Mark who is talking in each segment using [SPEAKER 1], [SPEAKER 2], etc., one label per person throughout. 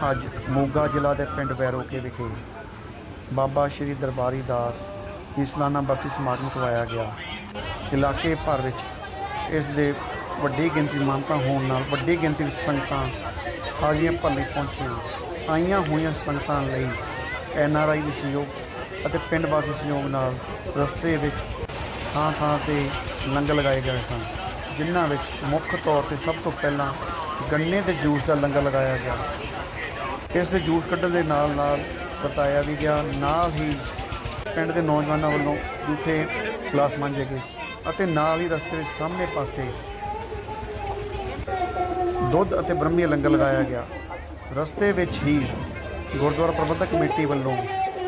[SPEAKER 1] ਅੱਜ ਮੋਗਾ ਜ਼ਿਲ੍ਹਾ ਦੇ ਪਿੰਡ ਵੈਰੋਕੇ ਵਿਖੇ ਬਾਬਾ ਸ਼੍ਰੀ ਦਰਬਾਰੀ ਦਾਸ ਦੀ ਸਲਾਨਾ ਬਰਸੀ ਸਮਾਗਮ ਕਰਵਾਇਆ ਗਿਆ। ਇਲਾਕੇ ਭਰ ਵਿੱਚ ਇਸ ਦੇ ਵੱਡੀ ਗਿਣਤੀ ਮਾਨਤਾ ਹੋਣ ਨਾਲ ਵੱਡੀ ਗਿਣਤੀ ਵਿੱਚ ਸੰਗਤਾਂ ਹਾਜ਼ਰੀਆਂ ਭਰਨ ਲਈ ਪਹੁੰਚੀਆਂ। ਆਈਆਂ ਹੋਈਆਂ ਸੰਗਤਾਂ ਲਈ ਐਨ ਆਰ ਆਈ ਦੇ ਸਹਿਯੋਗ ਅਤੇ ਪਿੰਡ ਵਾਸੀ ਸਹਿਯੋਗ ਨਾਲ ਰਸਤੇ ਵਿੱਚ ਥਾਂ ਥਾਂ ਤੇ ਲੰਗਰ ਲਗਾਏ ਗਏ ਸਨ, ਜਿਨ੍ਹਾਂ ਵਿੱਚ ਮੁੱਖ ਤੌਰ ਤੇ ਸਭ ਤੋਂ ਪਹਿਲਾਂ ਗੰਨੇ ਦੇ ਜੂਸ ਦਾ ਲੰਗਰ ਲਗਾਇਆ ਗਿਆ। ਇਸ ਦੇ ਜੂਸ ਕੱਢਣ ਦੇ ਨਾਲ ਨਾਲ ਬਤਾਇਆ ਵੀ ਗਿਆ, ਨਾਲ ਹੀ ਪਿੰਡ ਦੇ ਨੌਜਵਾਨਾਂ ਵੱਲੋਂ ਜੂਠੇ ਗਲਾਸ ਮਾਂਜੇ ਗਏ ਅਤੇ ਨਾਲ ਹੀ ਰਸਤੇ ਵਿੱਚ ਸਾਹਮਣੇ ਪਾਸੇ ਦੁੱਧ ਅਤੇ ਬ੍ਰਹਮੀ ਲੰਗਰ ਲਗਾਇਆ ਗਿਆ। ਰਸਤੇ ਵਿੱਚ ਹੀ ਗੁਰਦੁਆਰਾ ਪ੍ਰਬੰਧਕ ਕਮੇਟੀ ਵੱਲੋਂ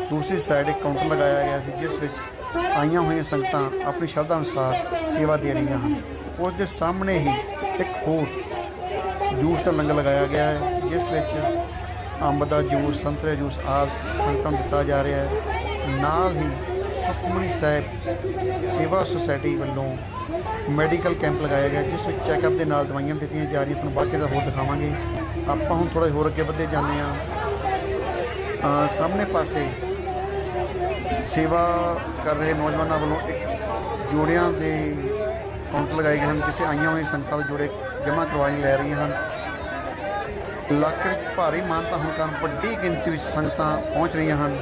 [SPEAKER 1] ਦੂਸਰੀ ਸਾਈਡ ਇੱਕ ਕਾਊਂਟਰ ਲਗਾਇਆ ਗਿਆ ਸੀ, ਜਿਸ ਵਿੱਚ ਆਈਆਂ ਹੋਈਆਂ ਸੰਗਤਾਂ ਆਪਣੀ ਸ਼ਰਧਾ ਅਨੁਸਾਰ ਸੇਵਾ ਦੇ ਰਹੀਆਂ ਹਨ। ਉਸ ਦੇ ਸਾਹਮਣੇ ਹੀ ਇੱਕ ਹੋਰ ਜੂਸ ਦਾ ਲੰਗਰ ਲਗਾਇਆ ਗਿਆ ਹੈ, ਜਿਸ ਵਿੱਚ ਅੰਬ ਦਾ ਜੂਸ, ਸੰਤਰੇ ਜੂਸ, ਆਦਿ ਸੰਗਤਾਂ ਨੂੰ ਦਿੱਤਾ ਜਾ ਰਿਹਾ ਹੈ। ਨਾਲ ਹੀ ਸੁਖਮਨੀ ਸਾਹਿਬ ਸੇਵਾ ਸੁਸਾਇਟੀ ਵੱਲੋਂ ਮੈਡੀਕਲ ਕੈਂਪ ਲਗਾਇਆ ਗਿਆ, ਜਿਸ ਵਿੱਚ ਚੈੱਕਅਪ ਦੇ ਨਾਲ ਦਵਾਈਆਂ ਦਿੱਤੀਆਂ ਜਾ ਰਹੀਆਂ। ਤੁਹਾਨੂੰ ਬਾਅਦ 'ਚ ਦਾ ਹੋਰ ਦਿਖਾਵਾਂਗੇ। ਆਪਾਂ ਹੁਣ ਥੋੜਾ ਹੋਰ ਅੱਗੇ ਵਧਦੇ ਜਾਂਦੇ ਹਾਂ। ਸਾਹਮਣੇ ਪਾਸੇ ਸੇਵਾ ਕਰ ਰਹੇ ਨੌਜਵਾਨਾਂ ਵੱਲੋਂ ਇੱਕ ਜੋੜਿਆਂ ਦੇ ਕਾਊਂਟਰ ਲਗਾਏ ਗਏ ਹਨ, ਜਿੱਥੇ ਆਈਆਂ ਹੋਈਆਂ ਸੰਗਤਾਂ ਦੇ ਜੋੜੇ ਜਮ੍ਹਾਂ ਕਰਵਾਈ ਲੈ ਰਹੀਆਂ ਹਨ। ਇਲਾਕੇ ਵਿੱਚ ਭਾਰੀ ਮਾਨਤਾ ਹੋਣ ਕਾਰਨ ਵੱਡੀ ਗਿਣਤੀ ਵਿੱਚ ਸੰਗਤਾਂ ਪਹੁੰਚ ਰਹੀਆਂ ਹਨ।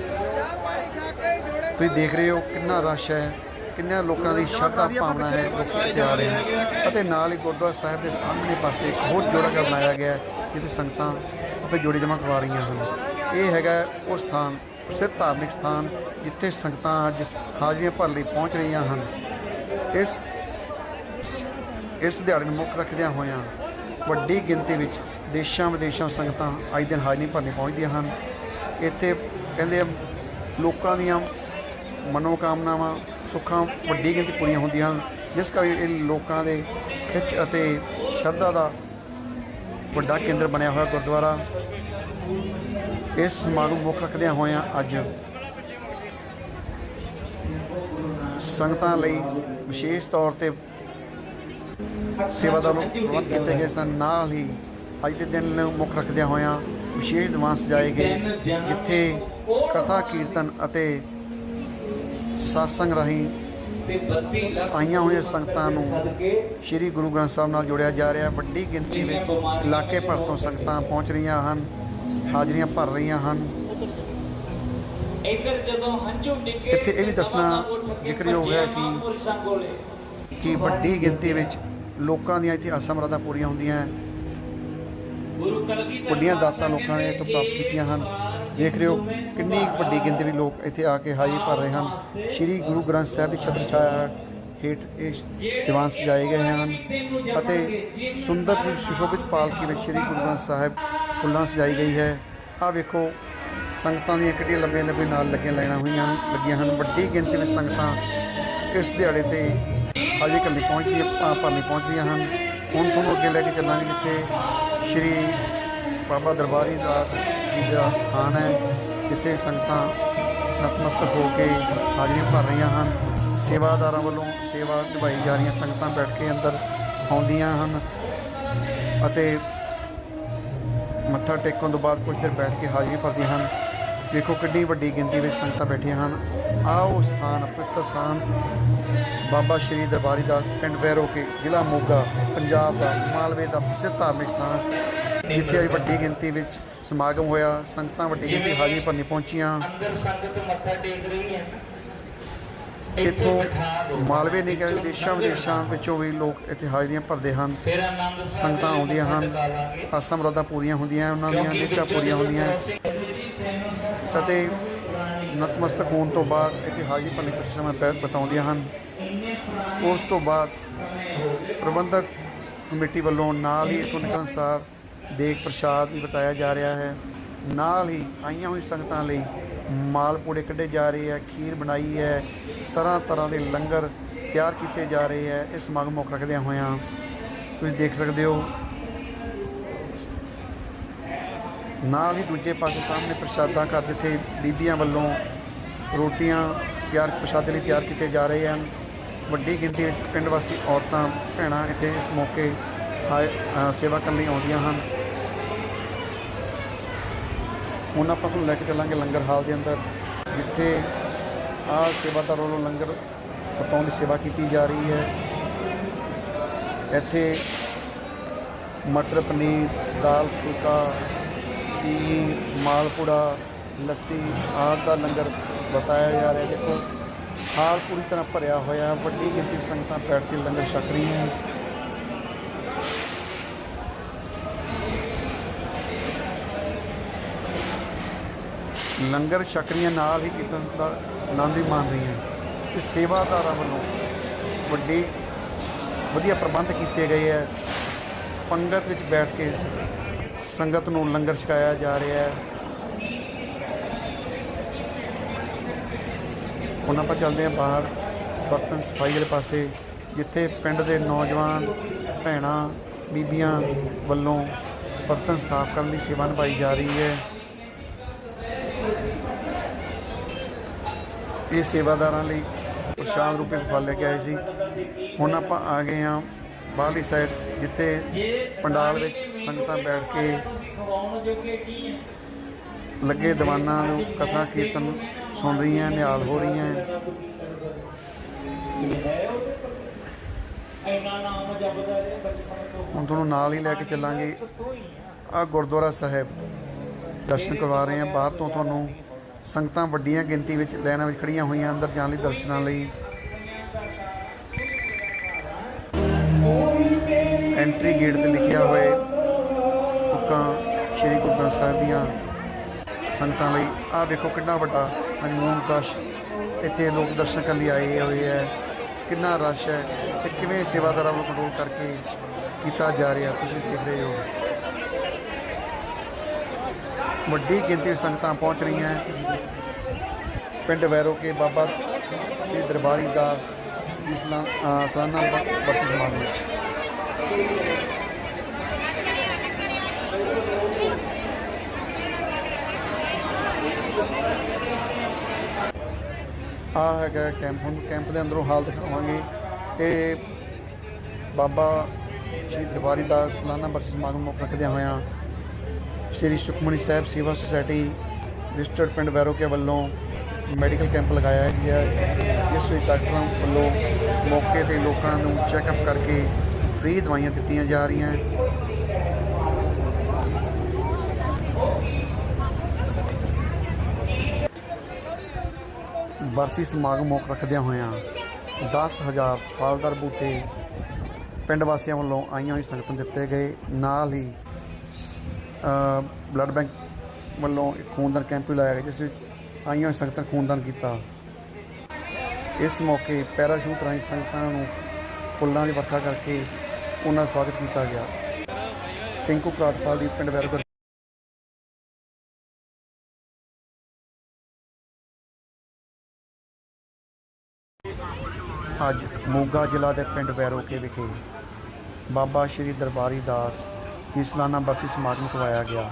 [SPEAKER 1] ਤੁਸੀਂ ਦੇਖ ਰਹੇ ਹੋ ਕਿੰਨਾ ਰਸ਼ ਹੈ ਕਿੰਨੇ ਲੋਕਾਂ ਦੀ ਸ਼ਰਧਾ ਭਾਵਨਾ ਹੈ, ਲੋਕ ਇੱਥੇ ਆ ਰਹੇ ਹਨ। ਅਤੇ ਨਾਲ ਹੀ ਗੁਰਦੁਆਰਾ ਸਾਹਿਬ ਦੇ ਸਾਹਮਣੇ ਪਾਸੇ ਇੱਕ ਹੋਰ ਜੋੜਾ ਜਿਹਾ ਬਣਾਇਆ ਗਿਆ ਜਿੱਥੇ ਸੰਗਤਾਂ ਆਪਣੇ ਜੋੜੀ ਜਮ੍ਹਾਂ ਕਰਵਾ ਰਹੀਆਂ ਹਨ। ਇਹ ਹੈਗਾ ਉਹ ਸਥਾਨ, ਪ੍ਰਸਿੱਧ ਧਾਰਮਿਕ ਸਥਾਨ, ਜਿੱਥੇ ਸੰਗਤਾਂ ਅੱਜ ਹਾਜ਼ਰੀਆਂ ਭਰਨ ਲਈ ਪਹੁੰਚ ਰਹੀਆਂ ਹਨ। ਇਸ ਇਸ ਦਿਹਾੜੇ ਨੂੰ ਮੁੱਖ ਰੱਖਦਿਆਂ ਹੋਇਆਂ ਵੱਡੀ ਗਿਣਤੀ ਵਿੱਚ ਦੇਸ਼ਾਂ ਵਿਦੇਸ਼ਾਂ ਸੰਗਤਾਂ ਅੱਜ ਦਿਨ ਹਾਜ਼ਰੀ ਭਰਨੇ ਪਹੁੰਚਦੀਆਂ ਹਨ। ਇੱਥੇ ਕਹਿੰਦੇ ਲੋਕਾਂ ਦੀਆਂ ਮਨੋਕਾਮਨਾਵਾਂ, ਸੁੱਖਾਂ ਵੱਡੀ ਗਿਣਤੀ ਪੂਰੀਆਂ ਹੁੰਦੀਆਂ ਹਨ। ਜਿਸ ਕਰਕੇ ਇਹ ਲੋਕਾਂ ਦੇ ਖਿੱਚ ਅਤੇ ਸ਼ਰਧਾ ਦਾ ਵੱਡਾ ਕੇਂਦਰ ਬਣਿਆ ਹੋਇਆ ਗੁਰਦੁਆਰਾ। ਇਸ ਸਮਾਗਮ ਮੁੱਖ ਰੱਖਦਿਆਂ ਹੋਇਆਂ ਅੱਜ ਸੰਗਤਾਂ ਲਈ ਵਿਸ਼ੇਸ਼ ਤੌਰ ਤੇ ਸੇਵਾ ਦਾ ਪ੍ਰਬੰਧ ਕੀਤੇ ਗਏ ਸਨ। ਨਾਲ ਹੀ ਅੱਜ ਦੇ ਦਿਨ ਨੂੰ ਮੁੱਖ ਰੱਖਦਿਆਂ ਹੋਇਆਂ ਵਿਸ਼ੇਸ਼ ਦੀਵਾਨ ਸਜਾਏ ਗਏ ਜਿੱਥੇ ਕਥਾ ਕੀਰਤਨ ਅਤੇ satsang ਰਾਹੀਂ
[SPEAKER 2] ਤੇ 32 ਲੱਖ
[SPEAKER 1] ਆਈਆਂ ਹੋਈਆਂ ਸੰਗਤਾਂ ਨੂੰ ਸ੍ਰੀ ਗੁਰੂ ਗ੍ਰੰਥ ਸਾਹਿਬ ਨਾਲ ਜੋੜਿਆ ਜਾ ਰਿਹਾ। ਵੱਡੀ ਗਿਣਤੀ ਵਿੱਚ ਇਲਾਕੇ ਭਰ ਤੋਂ ਸੰਗਤਾਂ ਪਹੁੰਚ ਰਹੀਆਂ ਹਨ ਹਾਜ਼ਰੀਆਂ ਭਰ ਰਹੀਆਂ ਹਨ।
[SPEAKER 2] ਇੱਧਰ ਜਦੋਂ ਹੰਝੂ ਡਿੱਗੇ
[SPEAKER 1] ਇੱਥੇ ਇਹ ਵੀ ਦੱਸਣਾ ਜ਼ਿਕਰਯੋਗ ਹੈ ਕਿ- ਕਿ ਵੱਡੀ ਗਿਣਤੀ ਵਿੱਚ ਲੋਕਾਂ ਦੀਆਂ ਇੱਥੇ ਆਸਾਂ ਮੁਰਾਦਾਂ ਪੂਰੀਆਂ ਹੁੰਦੀਆਂ ਵੱਡੀਆਂ ਦਾਤਾਂ ਲੋਕਾਂ ਨੇ ਇੱਥੋਂ ਪ੍ਰਾਪਤ ਕੀਤੀਆਂ ਹਨ। ਵੇਖ ਰਹੇ ਹੋ ਕਿੰਨੀ ਵੱਡੀ ਗਿਣਤੀ ਵਿੱਚ ਲੋਕ ਇੱਥੇ ਆ ਕੇ ਹਾਜ਼ਰੀ ਭਰ ਰਹੇ ਹਨ। ਸ੍ਰੀ ਗੁਰੂ ਗ੍ਰੰਥ ਸਾਹਿਬ ਦੀ ਛਤਰ ਛਾਇਆ ਹੇਠ ਇਹ ਦੀਵਾਨ ਸਜਾਏ ਗਏ ਹਨ ਅਤੇ ਸੁੰਦਰ ਸੁਸ਼ੋਭਿਤ ਪਾਲਕੀ ਵਿੱਚ ਸ੍ਰੀ ਗੁਰੂ ਗ੍ਰੰਥ ਸਾਹਿਬ ਫੁੱਲਾਂ ਸਜਾਈ ਗਈ ਹੈ। ਆਹ ਵੇਖੋ ਸੰਗਤਾਂ ਦੀਆਂ ਕਿੱਡੀਆਂ ਲੰਬੀਆਂ ਲੰਬੀਆਂ ਨਾਲ ਲੱਗੀਆਂ ਲਾਈਨਾਂ ਹੋਈਆਂ ਹਨ ਲੱਗੀਆਂ ਹਨ। ਵੱਡੀ ਗਿਣਤੀ ਵਿੱਚ ਸੰਗਤਾਂ ਇਸ ਦਿਹਾੜੇ ਤੇ ਹਾਜ਼ਰੀ ਕਰਨ ਲਈ ਪਹੁੰਚਦੀਆਂ ਅ, ਭਰਨ ਪਹੁੰਚਦੀਆਂ ਹਨ। ਹੁਣ ਤੁਹਾਨੂੰ ਅੱਗੇ ਲੈ ਕੇ ਚੱਲਾਂਗੇ ਜਿੱਥੇ ਸ਼੍ਰੀ ਬਾਬਾ ਦਰਬਾਰੀ ਦਾਸ ਜੀ ਦਾ ਸਥਾਨ ਹੈ, ਜਿੱਥੇ ਸੰਗਤਾਂ ਨਤਮਸਤਕ ਹੋ ਕੇ ਹਾਜ਼ਰੀਆਂ ਭਰ ਰਹੀਆਂ ਹਨ। ਸੇਵਾਦਾਰਾਂ ਵੱਲੋਂ ਸੇਵਾ ਨਿਭਾਈ ਜਾ ਰਹੀਆਂ ਸੰਗਤਾਂ ਬੈਠ ਕੇ ਅੰਦਰ ਆਉਂਦੀਆਂ ਹਨ ਅਤੇ ਮੱਥਾ ਟੇਕਣ ਤੋਂ ਬਾਅਦ ਕੁਝ ਦੇਰ ਬੈਠ ਕੇ ਹਾਜ਼ਰੀ ਭਰਦੀਆਂ ਹਨ। ਵੇਖੋ ਕਿੰਨੀ ਵੱਡੀ ਗਿਣਤੀ ਵਿੱਚ ਸੰਗਤਾਂ ਬੈਠੀਆਂ ਹਨ। ਆਓ ਸਥਾਨ ਪਵਿੱਤਰ ਸਥਾਨ ਬਾਬਾ ਸ਼੍ਰੀ ਦਰਬਾਰੀ ਦਾਸ ਪਿੰਡ ਵੈਰੋਕੇ ਜ਼ਿਲ੍ਹਾ ਮੋਗਾ ਪੰਜਾਬ ਦਾ ਮਾਲਵੇ ਦਾ ਪ੍ਰਸਿੱਧ ਧਾਰਮਿਕ ਸਥਾਨ। ਜਿੱਥੇ ਅੱਜ ਵੱਡੀ ਗਿਣਤੀ ਵਿੱਚ ਸਮਾਗਮ ਹੋਇਆ ਸੰਗਤਾਂ ਵੱਡੀ ਗਿਣਤੀ ਹਾਜ਼ਰੀ ਭਰਨੀ ਪਹੁੰਚੀਆਂ।
[SPEAKER 3] ਅੰਦਰ ਸੰਗਤ ਮੱਥਾ ਟੇਕ ਰਹੀ ਹੈ। ਇੱਥੇ
[SPEAKER 1] ਮਾਲਵੇ ਨਹੀਂ ਕਹਿੰਦੇ ਦੇਸ਼ਾਂ ਵਿਦੇਸ਼ਾਂ ਵਿੱਚੋਂ ਵੀ ਲੋਕ ਇੱਥੇ ਹਾਜ਼ਰੀਆਂ ਭਰਦੇ ਹਨ। ਸੰਗਤਾਂ ਆਉਂਦੀਆਂ ਹਨ। ਆਸਾਂ ਮੁਰਾਦਾਂ ਪੂਰੀਆਂ ਹੁੰਦੀਆਂ ਉਹਨਾਂ ਦੀਆਂ ਇੱਛਾ ਪੂਰੀਆਂ ਹੁੰਦੀਆਂ। ਅਤੇ ਨਤਮਸਤਕ ਹੋਣ ਤੋਂ ਬਾਅਦ ਇੱਥੇ ਹਾਜ਼ਰੀ ਭਰਨੀ ਕੁਝ ਸਮਾਂ ਬੈ- ਬਿਤਾਉਂਦੀਆਂ ਹਨ। ਉਸ ਤੋਂ ਬਾਅਦ ਪ੍ਰਬੰਧਕ ਕਮੇਟੀ ਵੱਲੋਂ ਨਾਲ ਹੀ ਇੱਥੋਂ ਨਿਕਲਣ ਸਾਰ ਦੇਗ ਪ੍ਰਸ਼ਾਦ ਵੀ ਬਤਾਇਆ ਜਾ ਰਿਹਾ ਹੈ। ਨਾਲ ਹੀ ਆਈਆਂ ਹੋਈ ਸੰਗਤਾਂ ਲਈ ਮਾਲਪੂੜੇ ਕੱਢੇ ਜਾ ਰਹੇ ਹੈ, ਖੀਰ ਬਣਾਈ ਹੈ ਤਰ੍ਹਾਂ ਤਰ੍ਹਾਂ ਦੇ ਲੰਗਰ ਤਿਆਰ ਕੀਤੇ ਜਾ ਰਹੇ ਹੈ। ਇਸ ਸਮਾਗਮ ਮੁੱਖ ਰੱਖਦਿਆਂ ਹੋਇਆਂ ਤੁਸੀਂ ਦੇਖ ਸਕਦੇ ਹੋ ਨਾਲ ਹੀ ਦੂਜੇ ਪਾਸੇ ਸਾਹਮਣੇ ਪ੍ਰਸ਼ਾਦਾ ਘਰ ਜਿੱਥੇ ਬੀਬੀਆਂ ਵੱਲੋਂ ਰੋਟੀਆਂ ਤਿਆਰ, ਪ੍ਰਸ਼ਾਦੇ ਲਈ ਤਿਆਰ ਕੀਤੇ ਜਾ ਰਹੇ ਹਨ। ਵੱਡੀ ਗਿਣਤੀ ਵਿੱਚ ਪਿੰਡ ਵਾਸੀ ਔਰਤਾਂ, ਭੈਣਾਂ ਇੱਥੇ ਇਸ ਮੌਕੇ ਆਏ- ਸੇਵਾ ਕਰਨ ਲਈ ਆਉਂਦੀਆਂ ਹਨ। ਹੁਣ ਆਪਾਂ ਤੁਹਾਨੂੰ ਲੈ ਕੇ ਚੱਲਾਂਗੇ ਲੰਗਰ ਹਾਲ ਦੇ ਅੰਦਰ, ਜਿੱਥੇ ਆ ਸੇਵਾਦਾਰ ਵੱਲੋਂ ਲੰਗਰ ਪਕਾਉਣ ਦੀ ਸੇਵਾ ਕੀਤੀ ਜਾ ਰਹੀ ਹੈ। ਇੱਥੇ ਮਟਰ, ਪਨੀਰ, ਦਾਲ, ਫੁਲਕਾ ਖੀਰ ਮਾਲਪੂੜਾ, ਲੱਸੀ ਆਦਿ ਦਾ ਲੰਗਰ ਬਤਾਇਆ ਜਾ ਰਿਹਾ ਦੇਖੋ ਹਾਲ ਪੂਰੀ ਤਰ੍ਹਾਂ ਭਰਿਆ ਹੋਇਆ ਵੱਡੀ ਗਿਣਤੀ ਸੰਗਤਾਂ ਬੈਠ ਕੇ ਲੰਗਰ ਛਕ ਰਹੀਆਂ ਲੰਗਰ ਛਕਰੀਆਂ ਨਾਲ ਹੀ ਕੀਰਤਨ ਦਾ ਆਨੰਦ ਵੀ ਮਾਣ ਰਹੀਆਂ ਤੇ ਸੇਵਾਦਾਰਾਂ ਵੱਲੋਂ ਵੱਡੇ, ਵਧੀਆ ਪ੍ਰਬੰਧ ਕੀਤੇ ਗਏ ਹੈ। ਪੰਗਤ ਵਿੱਚ ਬੈਠ ਕੇ ਸੰਗਤ ਨੂੰ ਲੰਗਰ ਛਕਾਇਆ ਜਾ ਰਿਹਾ ਹੈ। ਹੁਣ ਆਪਾਂ ਚੱਲਦੇ ਹਾਂ ਬਾਹਰ ਬਰਤਨ ਸਫ਼ਾਈ ਵਾਲੇ ਪਾਸੇ, ਜਿੱਥੇ ਪਿੰਡ ਦੇ ਨੌਜਵਾਨ, ਭੈਣਾਂ, ਬੀਬੀਆਂ ਵੱਲੋਂ ਬਰਤਨ ਸਾਫ਼ ਕਰਨ ਦੀ ਸੇਵਾ ਨਿਭਾਈ ਜਾ ਰਹੀ ਹੈ। ਇਹ ਸੇਵਾਦਾਰਾਂ ਲਈ ਪ੍ਰਸ਼ਾਦ ਰੂਪੇ ਫਲ ਲੈ ਕੇ ਆਏ ਸੀ। ਹੁਣ ਆਪਾਂ ਆ ਗਏ ਹਾਂ ਬਾਹਰਲੀ ਸਾਈਡ ਜਿੱਥੇ ਪੰਡਾਲ ਵਿੱਚ ਸੰਗਤਾਂ ਬੈਠ ਕੇ ਲੱਗੇ ਦੀਵਾਨਾਂ ਨੂੰ, ਕਥਾ ਕੀਰਤਨ ਸੁਣ ਰਹੀਆਂ, ਨਿਹਾਲ ਹੋ ਰਹੀਆਂ। ਹੁਣ ਤੁਹਾਨੂੰ ਨਾਲ ਹੀ ਲੈ ਕੇ ਚੱਲਾਂਗੇ। ਆ ਗੁਰਦੁਆਰਾ ਸਾਹਿਬ। ਦਰਸ਼ਨ ਕਰਵਾ ਰਹੇ ਹਾਂ। ਬਾਹਰ ਤੋਂ ਤੁਹਾਨੂੰ ਸੰਗਤਾਂ ਵੱਡੀਆਂ ਗਿਣਤੀ ਵਿੱਚ ਲਾਈਨਾਂ ਵਿੱਚ ਖੜੀਆਂ ਹੋਈਆਂ, ਅੰਦਰ ਜਾਣ ਲਈ ਦਰਸ਼ਨਾਂ ਲਈ। ਐਂਟਰੀ ਗੇਟ ਤੇ ਲਿਖਿਆ ਹੋਏ ਸਾਹਿਬ ਦੀਆਂ ਸੰਗਤਾਂ ਲਈ। ਆਹ ਵੇਖੋ ਕਿੰਨਾ ਵੱਡਾ ਹਨੂਨ ਕਸ਼ ਇੱਥੇ ਲੋਕ ਦਰਸ਼ਨ ਕਰਨ ਲਈ ਆਏ ਹੋਏ ਹੈ। ਕਿੰਨਾ ਰਸ਼ ਹੈ ਤੇ ਕਿਵੇਂ ਸੇਵਾਦਾਰਾਂ ਨੂੰ ਕੰਟਰੋਲ ਕਰਕੇ ਕੀਤਾ ਜਾ ਰਿਹਾ ਤੁਸੀਂ ਦੇਖ ਰਹੇ ਹੋ। ਵੱਡੀ ਗਿਣਤੀ ਸੰਗਤਾਂ ਪਹੁੰਚ ਰਹੀਆਂ ਪਿੰਡ ਵੈਰੋ ਕੇ ਬਾਬਾ ਸ੍ਰੀ ਦਰਬਾਰੀ ਦਾ ਇਸਲਾਮ ਸਲਾਨਾ ਬਰਸੀ ਸਮਾਗਮ ਆ ਹੈਗਾ ਕੈਂਪ, ਹੁਣ ਕੈਂਪ ਦੇ ਅੰਦਰੋਂ ਹਾਲ ਦਿਖਾਵਾਂਗੇ ਕਿ ਬਾਬਾ ਸ਼੍ਰੀ ਦਰਬਾਰੀ ਦਾ ਸਲਾਨਾ ਬਰਸੀ ਸਮਾਗਮ ਮੁੱਖ ਰੱਖਦਿਆਂ ਹੋਇਆਂ ਸ਼੍ਰੀ ਸੁਖਮਣੀ ਸਾਹਿਬ ਸੇਵਾ ਸੁਸਾਇਟੀ ਰਜਿਸਟਰਡ ਪਿੰਡ ਵੈਰੋਕੇ ਵੱਲੋਂ ਮੈਡੀਕਲ ਕੈਂਪ ਲਗਾਇਆ ਗਿਆ ਜਿਸ ਵਿੱਚ ਡਾਕਟਰਾਂ ਵੱਲੋਂ ਮੌਕੇ ਤੇ ਲੋਕਾਂ ਨੂੰ ਚੈੱਕਅਪ ਕਰਕੇ ਫ੍ਰੀ ਦਵਾਈਆਂ ਦਿੱਤੀਆਂ ਜਾ ਰਹੀਆਂ। ਬਰਸੀ ਸਮਾਗਮ ਮੁੱਖ ਰੱਖਦਿਆਂ ਹੋਇਆਂ 10000 ਫਲਦਾਰ ਬੂਟੇ ਪਿੰਡ ਵਾਸੀਆਂ ਵੱਲੋਂ ਆਈਆਂ ਹੋਈ ਸੰਗਤਾਂ ਨੂੰ ਦਿੱਤੇ ਗਏ। ਨਾਲ ਹੀ ਬਲੱਡ ਬੈਂਕ ਵੱਲੋਂ ਇੱਕ ਖੂਨਦਾਨ ਕੈਂਪ ਵੀ ਲਾਇਆ ਗਿਆ, ਜਿਸ ਵਿੱਚ ਆਈਆਂ ਹੋਈ ਸੰਗਤਾਂ ਨੇ ਖੂਨਦਾਨ ਕੀਤਾ। ਇਸ ਮੌਕੇ ਪੈਰਾਸ਼ੂਟ ਰਾਹੀਂ ਸੰਗਤਾਂ ਨੂੰ ਫੁੱਲਾਂ ਦੀ ਵਰਖਾ ਕਰਕੇ ਉਹਨਾਂ ਦਾ ਸਵਾਗਤ ਕੀਤਾ ਗਿਆ। ਟਿੰਕੂ ਕਾਟਪਾਲ ਦੀ ਪਿੰਡ ਵੈਰੋਗਰ ਅੱਜ ਮੋਗਾ ਜ਼ਿਲ੍ਹਾ ਦੇ ਪਿੰਡ ਵੈਰੋਕੇ ਵਿਖੇ ਬਾਬਾ ਸ਼੍ਰੀ ਦਰਬਾਰੀ ਦਾਸ ਦੀ ਸਾਲਾਨਾ ਬਰਸੀ ਸਮਾਗਮ ਕਰਵਾਇਆ ਗਿਆ।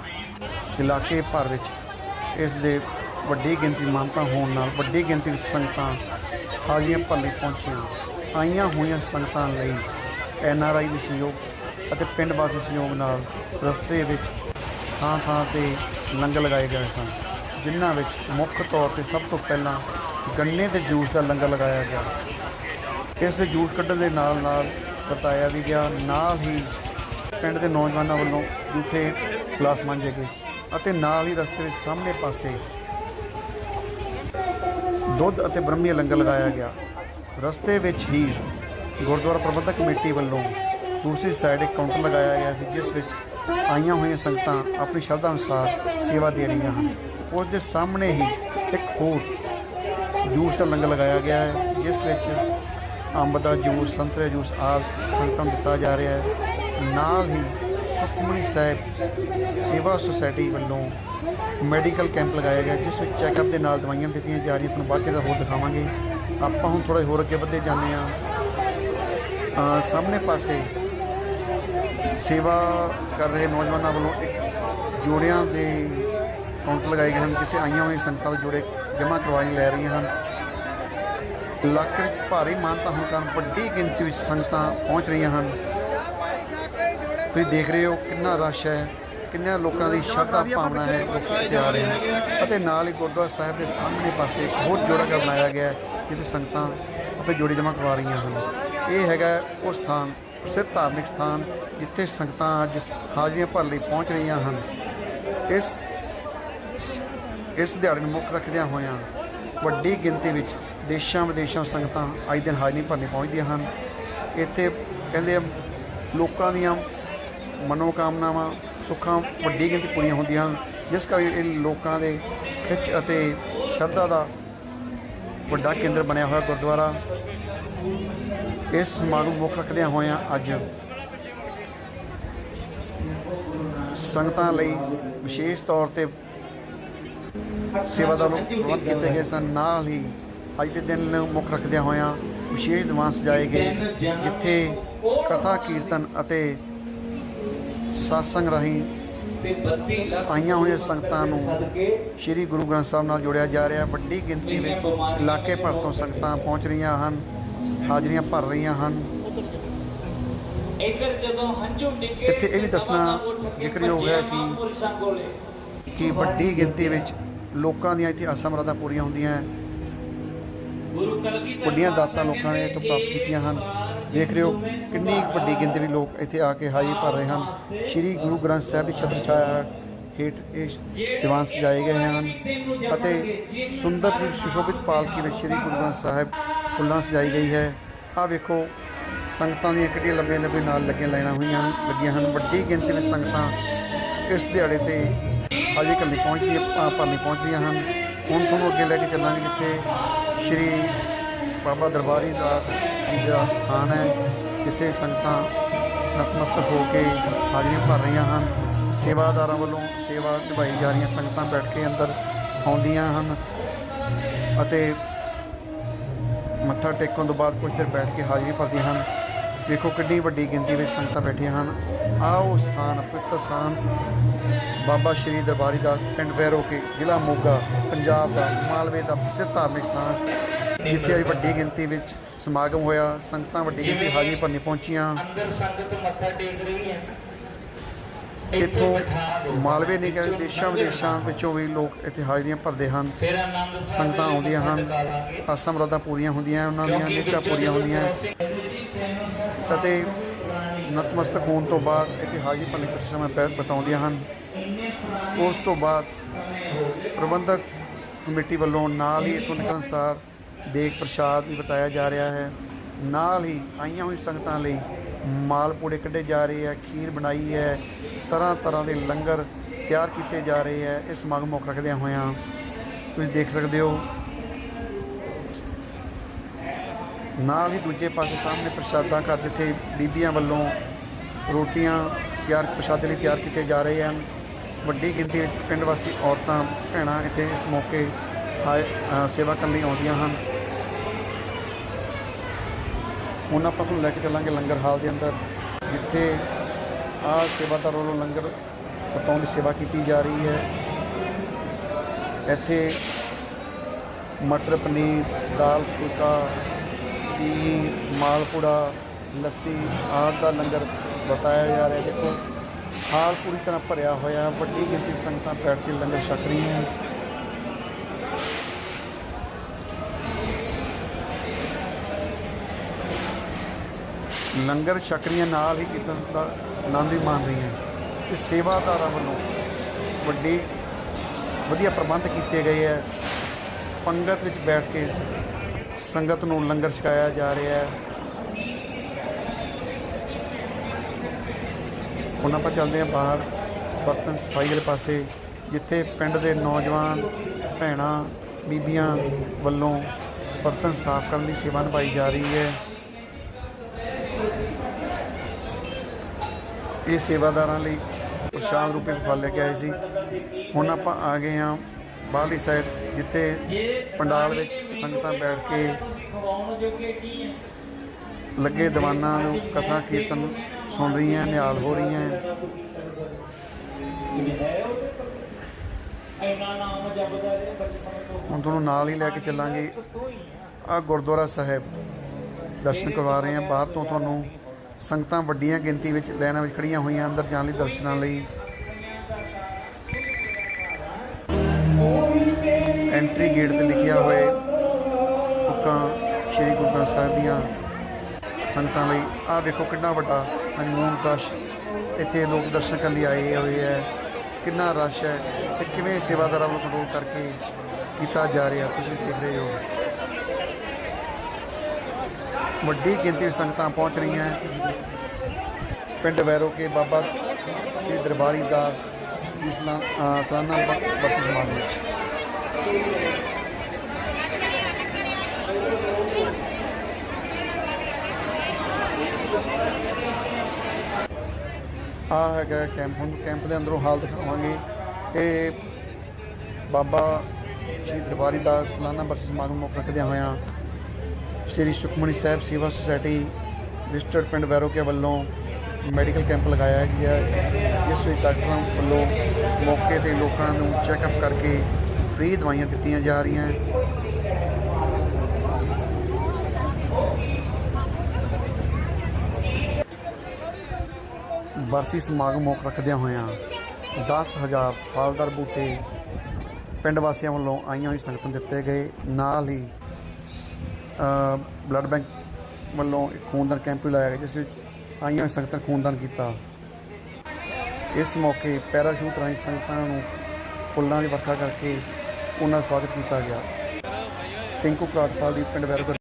[SPEAKER 1] ਇਲਾਕੇ ਭਰ ਵਿੱਚ ਇਸ ਦੇ ਵੱਡੀ ਗਿਣਤੀ ਮਾਨਤਾ ਹੋਣ ਨਾਲ ਵੱਡੀ ਗਿਣਤੀ ਵਿੱਚ ਸੰਗਤਾਂ ਹਾਜ਼ਰੀਆਂ ਭਰਨ ਪਹੁੰਚੀਆਂ। ਆਈਆਂ ਹੋਈਆਂ ਸੰਗਤਾਂ ਲਈ ਐਨ ਆਰ ਆਈ ਦੇ ਸਹਿਯੋਗ ਅਤੇ ਪਿੰਡ ਵਾਸੀ ਸਹਿਯੋਗ ਨਾਲ ਰਸਤੇ ਵਿੱਚ ਥਾਂ ਥਾਂ ਤੇ ਲੰਗਰ ਲਗਾਏ ਗਏ ਸਨ, ਜਿਨ੍ਹਾਂ ਵਿੱਚ ਮੁੱਖ ਤੌਰ ਤੇ ਸਭ ਤੋਂ ਪਹਿਲਾਂ ਗੰਨੇ ਦੇ ਜੂਸ ਦਾ ਲੰਗਰ ਲਗਾਇਆ ਗਿਆ। ਇਸ ਦੇ ਜੂਸ ਕੱਢਣ ਦੇ ਨਾਲ ਨਾਲ ਵਰਤਾਇਆ ਵੀ ਗਿਆ, ਨਾਲ ਹੀ ਪਿੰਡ ਦੇ ਨੌਜਵਾਨਾਂ ਵੱਲੋਂ ਜੂਠੇ ਗਲਾਸ ਮਾਂਜੇ ਗਏ ਅਤੇ ਨਾਲ ਹੀ ਰਸਤੇ ਵਿੱਚ ਸਾਹਮਣੇ ਪਾਸੇ ਦੁੱਧ ਅਤੇ ਬ੍ਰਹਮੀ ਲੰਗਰ ਲਗਾਇਆ ਗਿਆ। ਰਸਤੇ ਵਿੱਚ ਹੀ ਗੁਰਦੁਆਰਾ ਪ੍ਰਬੰਧਕ ਕਮੇਟੀ ਵੱਲੋਂ ਦੂਸਰੀ ਸਾਈਡ ਇੱਕ ਕਾਊਂਟਰ ਲਗਾਇਆ ਗਿਆ ਸੀ, ਜਿਸ ਵਿੱਚ ਆਈਆਂ ਹੋਈਆਂ ਸੰਗਤਾਂ ਆਪਣੀ ਸ਼ਰਧਾ ਅਨੁਸਾਰ ਸੇਵਾ ਦੇ ਰਹੀਆਂ ਹਨ। ਉਸ ਦੇ ਸਾਹਮਣੇ ਹੀ ਇੱਕ ਹੋਰ ਜੂਸ ਦਾ ਲੰਗਰ ਲਗਾਇਆ ਗਿਆ ਹੈ, ਜਿਸ ਵਿੱਚ ਅੰਬ ਦਾ ਜੂਸ, ਸੰਤਰੇ ਜੂਸ ਆਦਿ ਸੰਗਤਾਂ ਦਿੱਤਾ ਜਾ ਰਿਹਾ ਹੈ। ਨਾਲ ਹੀ ਸੁਖਮਨੀ ਸਾਹਿਬ ਸੇਵਾ ਸੁਸਾਇਟੀ ਵੱਲੋਂ ਮੈਡੀਕਲ ਕੈਂਪ ਲਗਾਇਆ ਗਿਆ, ਜਿਸ ਵਿੱਚ ਚੈੱਕਅਪ ਦੇ ਨਾਲ ਦਵਾਈਆਂ ਦਿੱਤੀਆਂ ਜਾ ਰਹੀਆਂ। ਤੁਹਾਨੂੰ ਬਾਅਦ 'ਚ ਦਾ ਹੋਰ ਦਿਖਾਵਾਂਗੇ। ਆਪਾਂ ਹੁਣ ਥੋੜਾ ਹੋਰ ਅੱਗੇ ਵਧਦੇ ਜਾਂਦੇ ਹਾਂ। ਸਾਹਮਣੇ ਪਾਸੇ ਸੇਵਾ ਕਰ ਰਹੇ ਨੌਜਵਾਨਾਂ ਵੱਲੋਂ ਇੱਕ ਜੋੜਿਆਂ ਦੇ ਕਾਊਂਟਰ ਲਗਾਏ ਗਏ ਹਨ, ਜਿੱਥੇ ਆਈਆਂ ਹੋਈਆਂ ਸੰਗਤਾਂ ਦੇ ਜੋੜੇ ਜਮ੍ਹਾਂ ਕਰਵਾਈ ਲੈ ਰਹੀਆਂ ਹਨ। ਇਲਾਕੇ ਵਿੱਚ ਭਾਰੀ ਮਾਨਤਾ ਹੋਣ ਕਾਰਨ ਵੱਡੀ ਗਿਣਤੀ ਵਿੱਚ ਸੰਗਤਾਂ ਪਹੁੰਚ ਰਹੀਆਂ ਹਨ। ਤੁਸੀਂ ਦੇਖ ਰਹੇ ਹੋ ਕਿੰਨਾ ਰਸ਼ ਹੈ, ਕਿੰਨਿਆਂ ਲੋਕਾਂ ਦੀ ਸ਼ਰਧਾ ਭਾਵਨਾ ਹੈ, ਲੋਕ ਆ ਰਹੇ ਹਨ। ਅਤੇ ਨਾਲ ਹੀ ਗੁਰਦੁਆਰਾ ਸਾਹਿਬ ਦੇ ਸਾਹਮਣੇ ਪਾਸੇ ਇੱਕ ਹੋਰ ਜੋੜਾ ਜਿਹਾ ਬਣਾਇਆ ਗਿਆ ਜਿੱਥੇ ਸੰਗਤਾਂ ਆਪੇ ਜੋੜੀ ਜਮ੍ਹਾਂ ਕਰਵਾ ਰਹੀਆਂ ਹਨ। ਇਹ ਹੈਗਾ ਉਹ ਸਥਾਨ ਪ੍ਰਸਿੱਧ ਧਾਰਮਿਕ ਸਥਾਨ, ਜਿੱਥੇ ਸੰਗਤਾਂ ਅੱਜ ਹਾਜ਼ਰੀਆਂ ਭਰ ਲਈ ਪਹੁੰਚ ਰਹੀਆਂ ਹਨ। ਇਸ ਇਸ ਦਿਹਾੜੇ ਨੂੰ ਮੁੱਖ ਰੱਖਦਿਆਂ ਹੋਇਆਂ ਵੱਡੀ ਗਿਣਤੀ ਵਿੱਚ ਦੇਸ਼ਾਂ ਵਿਦੇਸ਼ਾਂ ਸੰਗਤਾਂ ਅੱਜ ਦਿਨ ਹਾਜ਼ਰੀ ਭਰਨੇ ਪਹੁੰਚਦੀਆਂ ਹਨ। ਇੱਥੇ ਕਹਿੰਦੇ ਲੋਕਾਂ ਦੀਆਂ ਮਨੋਕਾਮਨਾਵਾਂ, ਸੁੱਖਾਂ ਵੱਡੀ ਗਿਣਤੀ ਪੂਰੀਆਂ ਹੁੰਦੀਆਂ ਹਨ। ਜਿਸ ਕਰਕੇ ਇਹ ਲੋਕਾਂ ਦੇ ਖਿੱਚ ਅਤੇ ਸ਼ਰਧਾ ਦਾ ਵੱਡਾ ਕੇਂਦਰ ਬਣਿਆ ਹੋਇਆ ਗੁਰਦੁਆਰਾ। ਇਸ ਸਮਾਗਮ ਮੁੱਖ ਰੱਖਦਿਆਂ ਹੋਇਆਂ ਅੱਜ ਸੰਗਤਾਂ ਲਈ ਵਿਸ਼ੇਸ਼ ਤੌਰ ਤੇ ਸੇਵਾਦਾਰ ਪ੍ਰਬੰਧ ਕੀਤੇ ਗਏ ਸਨ। ਨਾਲ ਹੀ ਅੱਜ ਦੇ ਦਿਨ ਨੂੰ ਮੁੱਖ ਰੱਖਦਿਆਂ ਹੋਇਆਂ ਵਿਸ਼ੇਸ਼ ਦੀਵਾਨ ਸਜਾਏ ਗਏ। ਜਿੱਥੇ ਕਥਾ, ਕੀਰਤਨ ਅਤੇ satsang ਰਾਹੀਂ ਆਈਆਂ ਹੋਈਆਂ ਸੰਗਤਾਂ ਨੂੰ ਸ੍ਰੀ ਗੁਰੂ ਗ੍ਰੰਥ ਸਾਹਿਬ ਨਾਲ ਜੋੜਿਆ ਜਾ ਰਿਹਾ। ਵੱਡੀ ਗਿਣਤੀ ਵਿੱਚ ਇਲਾਕੇ ਭਰ ਤੋਂ ਸੰਗਤਾਂ ਪਹੁੰਚ ਰਹੀਆਂ ਹਨ, ਹਾਜ਼ਰੀਆਂ ਭਰ ਰਹੀਆਂ ਹਨ।
[SPEAKER 2] ਇੱਧਰ ਜਦੋਂ ਹੰਝੂ ਡਿੱਗੇ
[SPEAKER 1] ਇੱਥੇ ਇਹ ਵੀ ਦੱਸਣਾ ਜ਼ਿਕਰਯੋਗ ਹੈ ਕਿ- ਕਿ ਵੱਡੀ ਗਿਣਤੀ ਵਿੱਚ ਲੋਕਾਂ ਦੀਆਂ ਇੱਥੇ ਆਸਾਂ ਮੁਰਾਦਾਂ ਪੂਰੀਆਂ ਹੁੰਦੀਆਂ ਹੈ।
[SPEAKER 2] ਗੁਰੂ ਕਲਗੀਧਰ
[SPEAKER 1] ਵੱਡੀਆਂ ਦਾਤਾਂ ਲੋਕਾਂ ਨੇ ਇੱਥੋਂ ਪ੍ਰਾਪਤ ਕੀਤੀਆਂ ਹਨ। ਵੇਖ ਰਹੇ ਹੋ ਕਿੰਨੀ ਵੱਡੀ ਗਿਣਤੀ ਵਿੱਚ ਲੋਕ ਇੱਥੇ ਆ ਕੇ ਹਾਜ਼ਰੀ ਭਰ ਰਹੇ ਹਨ। ਸ੍ਰੀ ਗੁਰੂ ਗ੍ਰੰਥ ਸਾਹਿਬ ਦੀ ਛਤਰ ਛਾਇਆ ਹੇਠ ਇਹ ਦੀਵਾਨ ਸਜਾਏ ਗਏ ਹਨ ਅਤੇ ਸੁੰਦਰ ਜੀ ਸੁਸ਼ੋਭਿਤ ਪਾਲਕੀ ਵਿੱਚ ਸ੍ਰੀ ਗੁਰੂ ਗ੍ਰੰਥ ਸਾਹਿਬ ਫੁੱਲਾਂ ਸਜਾਈ ਗਈ ਹੈ। ਆਹ ਵੇਖੋ ਸੰਗਤਾਂ ਦੀਆਂ ਕਿੱਡੀਆਂ ਲੰਬੀਆਂ ਲੰਬੀਆਂ ਨਾਲ ਲੱਗੀਆਂ ਲਾਈਨਾਂ ਹੋਈਆਂ ਲੱਗੀਆਂ ਹਨ। ਵੱਡੀ ਗਿਣਤੀ ਵਿੱਚ ਸੰਗਤਾਂ ਇਸ ਦਿਹਾੜੇ ਤੇ ਹਾਜ਼ਰੀ ਕਰਨ ਲਈ ਪਹੁੰਚਦੀ ਭਰਨੀ ਪਹੁੰਚਦੀਆਂ ਹਨ। ਹੁਣ ਤੁਹਾਨੂੰ ਅੱਗੇ ਲੈ ਕੇ ਚੱਲਾਂਗੇ ਜਿੱਥੇ ਸ੍ਰੀ ਬਾਬਾ ਦਰਬਾਰੀ ਦਾਸ ਜੀ ਦਾ ਸਥਾਨ ਹੈ, ਜਿੱਥੇ ਸੰਗਤਾਂ ਨਤਮਸਤਕ ਹੋ ਕੇ ਹਾਜ਼ਰੀਆਂ ਭਰ ਰਹੀਆਂ ਹਨ। ਸੇਵਾਦਾਰਾਂ ਵੱਲੋਂ ਸੇਵਾ ਨਿਭਾਈ ਜਾ ਰਹੀਆਂ ਸੰਗਤਾਂ ਬੈਠ ਕੇ ਅੰਦਰ ਆਉਂਦੀਆਂ ਹਨ ਅਤੇ ਮੱਥਾ ਟੇਕਣ ਤੋਂ ਬਾਅਦ ਕੁਝ ਦੇਰ ਬੈਠ ਕੇ ਹਾਜ਼ਰੀ ਭਰਦੀਆਂ ਹਨ। ਵੇਖੋ ਕਿੰਨੀ ਵੱਡੀ ਗਿਣਤੀ ਵਿੱਚ ਸੰਗਤਾਂ ਬੈਠੀਆਂ ਹਨ। ਆਹ ਉਹ ਸਥਾਨ ਪਵਿੱਤਰ ਸਥਾਨ ਬਾਬਾ ਸ਼੍ਰੀ ਦਰਬਾਰੀ ਦਾਸ ਪਿੰਡ ਵੈਰੋ ਕੇ ਜ਼ਿਲ੍ਹਾ ਮੋਗਾ ਪੰਜਾਬ ਦਾ ਮਾਲਵੇ ਦਾ ਪ੍ਰਸਿੱਧ ਧਾਰਮਿਕ ਸਥਾਨ। ਜਿੱਥੇ ਅੱਜ ਵੱਡੀ ਗਿਣਤੀ ਵਿੱਚ ਸਮਾਗਮ ਹੋਇਆ ਸੰਗਤਾਂ ਵੱਡੀ ਗਿਣਤੀ ਹਾਜ਼ਰੀ ਭਰਨੀ ਪਹੁੰਚੀਆਂ।
[SPEAKER 3] ਅੰਦਰ ਸੰਗਤ ਮੱਥਾ ਟੇਕ ਰਹੀ ਹੈ। ਇੱਥੇ।
[SPEAKER 1] ਮਾਲਵੇ ਨਹੀਂ ਕਹਿੰਦੇ ਦੇਸ਼ਾਂ ਵਿਦੇਸ਼ਾਂ ਵਿੱਚੋਂ ਵੀ ਲੋਕ ਇੱਥੇ ਹਾਜ਼ਰੀਆਂ ਭਰਦੇ ਹਨ। ਸੰਗਤਾਂ ਆਉਂਦੀਆਂ ਹਨ। ਆਸਾਂ ਮੁਰਾਦਾਂ ਪੂਰੀਆਂ ਹੁੰਦੀਆਂ ਉਹਨਾਂ ਦੀਆਂ ਨਿੱਚਾ ਪੂਰੀਆਂ ਹੁੰਦੀਆਂ। ਅਤੇ ਨਤਮਸਤਕ ਹੋਣ ਤੋਂ ਬਾਅਦ ਇੱਥੇ ਹਾਜ਼ਰੀ ਭਰਨੀ ਕੁਝ ਸਮਾਂ ਪਹਿਲ ਬਤਾਉਂਦੀਆਂ ਹਨ। ਉਸ ਤੋਂ ਬਾਅਦ ਪ੍ਰਬੰਧਕ ਕਮੇਟੀ ਵੱਲੋਂ ਨਾਲ ਹੀ ਇੱਥੋਂ ਨਿਕਲਣ ਸਾਰ ਦੇਗ ਪ੍ਰਸ਼ਾਦ ਵੀ ਬਤਾਇਆ ਜਾ ਰਿਹਾ ਹੈ। ਨਾਲ ਹੀ ਆਈਆਂ ਹੋਈ ਸੰਗਤਾਂ ਲਈ ਮਾਲਪੂੜੇ ਕੱਢੇ ਜਾ ਰਹੇ ਹੈ, ਖੀਰ ਬਣਾਈ ਹੈ, ਤਰ੍ਹਾਂ ਤਰ੍ਹਾਂ ਦੇ ਲੰਗਰ ਤਿਆਰ ਕੀਤੇ ਜਾ ਰਹੇ ਹੈ। ਇਸ ਸਮਾਗਮ ਮੁੱਖ ਰੱਖਦਿਆਂ ਹੋਇਆਂ ਤੁਸੀਂ ਦੇਖ ਸਕਦੇ ਹੋ ਨਾਲ ਹੀ ਦੂਜੇ ਪਾਸੇ ਸਾਹਮਣੇ ਪ੍ਰਸ਼ਾਦਾ ਘਰ ਜਿੱਥੇ ਬੀਬੀਆਂ ਵੱਲੋਂ ਰੋਟੀਆਂ ਤਿਆਰ, ਪ੍ਰਸ਼ਾਦੇ ਲਈ ਤਿਆਰ ਕੀਤੇ ਜਾ ਰਹੇ ਹਨ। ਵੱਡੀ ਗਿਣਤੀ ਵਿੱਚ ਪਿੰਡ ਵਾਸੀ ਔਰਤਾਂ, ਭੈਣਾਂ ਇੱਥੇ ਇਸ ਮੌਕੇ ਆਏ ਸੇਵਾ ਕਰਨ ਲਈ ਆਉਂਦੀਆਂ ਹਨ। ਹੁਣ ਆਪਾਂ ਤੁਹਾਨੂੰ ਲੈ ਕੇ ਚੱਲਾਂਗੇ ਲੰਗਰ ਹਾਲ ਦੇ ਅੰਦਰ, ਜਿੱਥੇ ਆ ਸੇਵਾਦਾਰ ਵੱਲੋਂ ਲੰਗਰ ਪਕਾਉਣ ਦੀ ਸੇਵਾ ਕੀਤੀ ਜਾ ਰਹੀ ਹੈ। ਇੱਥੇ ਮਟਰ, ਪਨੀਰ, ਦਾਲ, ਫੁਲਕਾ ਖੀਰ ਮਾਲਪੂੜਾ, ਲੱਸੀ ਆਦਿ ਦਾ ਲੰਗਰ ਵਰਤਾਇਆ ਜਾ ਰਿਹਾ ਦੇਖੋ, ਹਾਲ ਪੂਰੀ ਤਰ੍ਹਾਂ ਭਰਿਆ ਹੋਇਆ ਹੈ। ਵੱਡੀ ਗਿਣਤੀ ਸੰਗਤਾਂ ਬੈਠ ਕੇ ਲੰਗਰ ਛਕ ਰਹੀਆਂ ਹਨ ਲੰਗਰ ਛਕ ਨਾਲ ਹੀ ਕੀਰਤਨ ਦਾ ਆਨੰਦ ਵੀ ਮਾਣ ਰਹੀਆਂ ਤੇ ਸੇਵਾਦਾਰਾਂ ਵੱਲੋਂ ਵੱਡੀ, ਵਧੀਆ ਪ੍ਰਬੰਧ ਕੀਤੇ ਗਏ ਹੈ। ਪੰਗਤ ਵਿੱਚ ਬੈਠ ਕੇ ਸੰਗਤ ਨੂੰ ਲੰਗਰ ਛਕਾਇਆ ਜਾ ਰਿਹਾ ਹੈ। ਹੁਣ ਆਪਾਂ ਚੱਲਦੇ ਹਾਂ ਬਾਹਰ, ਬਰਤਨ ਸਫ਼ਾਈ ਵਾਲੇ ਪਾਸੇ, ਜਿੱਥੇ ਪਿੰਡ ਦੇ ਨੌਜਵਾਨ, ਭੈਣਾਂ, ਬੀਬੀਆਂ ਵੱਲੋਂ ਬਰਤਨ ਸਾਫ਼ ਕਰਨ ਦੀ ਸੇਵਾ ਨਿਭਾਈ ਜਾ ਰਹੀ ਹੈ। ਇਹ ਸੇਵਾਦਾਰਾਂ ਲਈ ਪ੍ਰਸ਼ਾਦ ਰੂਪੇ ਫਲ ਲੈ ਕੇ ਆਏ ਸੀ। ਹੁਣ ਆਪਾਂ ਆ ਗਏ ਹਾਂ ਬਾਹਰਲੀ ਸਾਈਡ ਜਿੱਥੇ ਪੰਡਾਲ ਵਿੱਚ ਸੰਗਤਾਂ ਬੈਠ ਕੇ ਲੱਗੇ ਦੀਵਾਨਾਂ ਨੂੰ ਕਥਾ ਕੀਰਤਨ ਸੁਣ ਰਹੀਆਂ, ਨਿਹਾਲ ਹੋ ਰਹੀਆਂ ਹੁਣ ਤੁਹਾਨੂੰ ਨਾਲ ਹੀ ਲੈ ਕੇ ਚੱਲਾਂਗੇ। ਆ ਗੁਰਦੁਆਰਾ ਸਾਹਿਬ। ਦਰਸ਼ਨ ਕਰਵਾ ਰਹੇ ਹਾਂ। ਬਾਹਰ ਤੋਂ ਤੁਹਾਨੂੰ ਸੰਗਤਾਂ ਵੱਡੀਆਂ ਗਿਣਤੀ ਵਿੱਚ ਲਾਈਨਾਂ ਵਿੱਚ ਖੜੀਆਂ ਹੋਈਆਂ, ਅੰਦਰ ਜਾਣ ਲਈ ਦਰਸ਼ਨਾਂ ਲਈ। ਐਂਟਰੀ ਗੇਟ ਤੇ ਲਿਖਿਆ ਹੋਏ ਹੁੱਕਾਂ ਸ਼੍ਰੀ ਗੁਰੂ ਗ੍ਰੰਥ ਸਾਹਿਬ ਦੀਆਂ ਸੰਗਤਾਂ ਲਈ। ਆਹ ਵੇਖੋ ਕਿੰਨਾ ਵੱਡਾ ਹਨੂਮਾਨ ਰਸ਼ ਇੱਥੇ ਲੋਕ ਦਰਸ਼ਨ ਕਰਨ ਲਈ ਆਏ ਹੋਏ ਹੈ। ਕਿੰਨਾ ਰਸ਼ ਹੈ ਤੇ ਕਿਵੇਂ ਸੇਵਾਦਾਰਾਂ ਨੂੰ ਕੰਟਰੋਲ ਕਰਕੇ ਕੀਤਾ ਜਾ ਰਿਹਾ ਤੁਸੀਂ ਦੇਖ ਰਹੇ ਹੋ। ਵੱਡੀ ਗਿਣਤੀ ਸੰਗਤਾਂ ਪਹੁੰਚ ਰਹੀਆਂ ਪਿੰਡ ਵੈਰੋ ਕੇ ਬਾਬਾ ਸ੍ਰੀ ਦਰਬਾਰੀ ਦਾ ਜੀ ਸਲਾ- ਅ, ਸਾਲਾਨਾ ਬ- ਸਮਾਗਮ ਆ ਹੈਗਾ ਕੈਂਪ ਹੁਣ ਕੈਂਪ ਦੇ ਅੰਦਰੋਂ ਹਾਲ ਦਿਖਾਵਾਂਗੇ। ਇਹ ਬਾਬਾ ਸ਼੍ਰੀ ਦਰਬਾਰੀ ਦਾ ਸਾਲਾਨਾ ਬਰਸੀ ਸਮਾਗਮ ਮੁੱਖ ਰੱਖਦਿਆਂ ਹੋਇਆਂ ਸ਼੍ਰੀ ਸੁਖਮਣੀ ਸਾਹਿਬ ਸੇਵਾ ਸੁਸਾਇਟੀ ਰਜਿਸਟਰਡ ਪਿੰਡ ਵੈਰੋਕੇ ਵੱਲੋਂ ਮੈਡੀਕਲ ਕੈਂਪ ਲਗਾਇਆ ਗਿਆ ਜਿਸ ਵਿੱਚ ਡਾਕਟਰਾਂ ਵੱਲੋਂ ਮੌਕੇ ਤੇ ਲੋਕਾਂ ਨੂੰ ਚੈੱਕਅਪ ਕਰਕੇ ਫ੍ਰੀ ਦਵਾਈਆਂ ਦਿੱਤੀਆਂ ਜਾ ਰਹੀਆਂ। ਬਰਸੀ ਸਮਾਗਮ ਮੁੱਖ ਰੱਖਦਿਆਂ ਹੋਇਆਂ 10000 ਫਲਦਾਰ ਬੂਟੇ ਪਿੰਡ ਵਾਸੀਆਂ ਵੱਲੋਂ ਆਈਆਂ ਹੋਈ ਸੰਗਤਾਂ ਨੂੰ ਦਿੱਤੇ ਗਏ। ਨਾਲ ਹੀ ਬਲੱਡ ਬੈਂਕ ਵੱਲੋਂ ਇੱਕ ਖੂਨਦਾਨ ਕੈਂਪ ਵੀ ਲਾਇਆ ਗਿਆ, ਜਿਸ ਵਿੱਚ ਆਈਆਂ ਹੋਈ ਸੰਗਤਾਂ ਨੇ ਖੂਨਦਾਨ ਕੀਤਾ। ਇਸ ਮੌਕੇ ਪੈਰਾਸ਼ੂਟ ਰਾਹੀਂ ਸੰਗਤਾਂ ਨੂੰ ਫੁੱਲਾਂ ਦੀ ਵਰਖਾ ਕਰਕੇ ਉਹਨਾਂ ਦਾ ਸਵਾਗਤ ਕੀਤਾ ਗਿਆ। ਟਿੰਕੂ ਕਾਟਪਾਲ ਦੀ ਪਿੰਡ ਵੈਰੋਗਰ